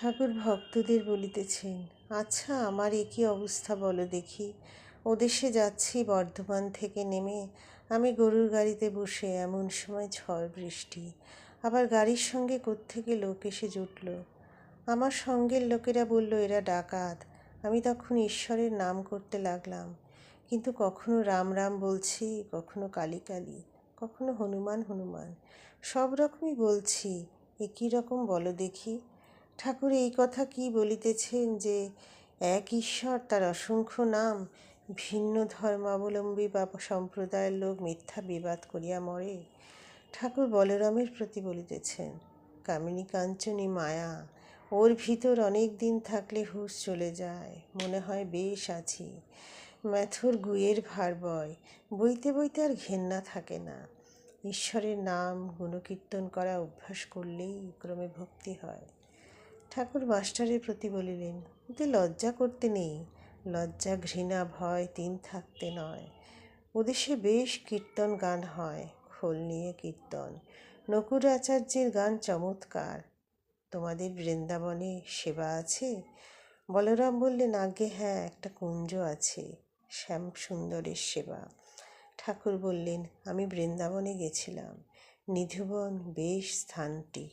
ঠাকুর ভক্তদের বলিতেছেন আচ্ছা আমার এ কী অবস্থা বলো দেখি। ওদেশে যাচ্ছি, বর্ধমান থেকে নেমে। আমি গরুর গাড়িতে বসে এমন সময় ঝড় বৃষ্টি। আবার গাড়ির সঙ্গে কোত্থেকে লোক এসে জুটল। আমার সঙ্গের লোকেরা বলল, এরা ডাকাত। আমি তখন ঈশ্বরের নাম করতে লাগলাম। কিন্তু কখনো রাম রাম বলছি, কখনো কালী কালী, কখনো হনুমান হনুমান। সব রকমই বলছি। একই রকম বলো দেখি? ঠাকুর এই কথা কি বলিতেছেন যে এক ঈশ্বর তার অসংখ্য নাম ভিন্ন ধর্মাবলম্বী বা সম্প্রদায়ের লোক মিথ্যা বিবাদ করিয়া মরে? ঠাকুর বলরামের প্রতি বলিতেছেন, কামিনী কাঞ্চনী মায়া, ওর ভিতর অনেক দিন থাকলে হুঁশ চলে যায়, মনে হয় বেশ আছি। ম্যাথুর গুয়ের ভার বয়, বইতে বইতে আর ঘেন্না থাকে না। ঈশ্বরের নাম, গুণকীর্তন করা অভ্যাস করলেই ক্রমে ভক্তি হয়। ঠাকুর মাস্টারের প্রতি বলিলেন ওতে লজ্জা করতে নেই। লজ্জা, ঘৃণা, ভয় তিন থাকতে নয়। ওদেশে বেশ কীর্তন গান হয়, খোল নিয়ে কীর্তন। নকুর আচার্যের গান চমৎকার। তোমাদের বৃন্দাবনে সেবা আছে? বলরাম বললেন আগে হ্যাঁ একটা কুঞ্জ আছে শ্যাম সুন্দরের সেবা। ঠাকুর বললেন, আমি বৃন্দাবনে গেছিলাম। নিধুবন বেশ স্থানটি।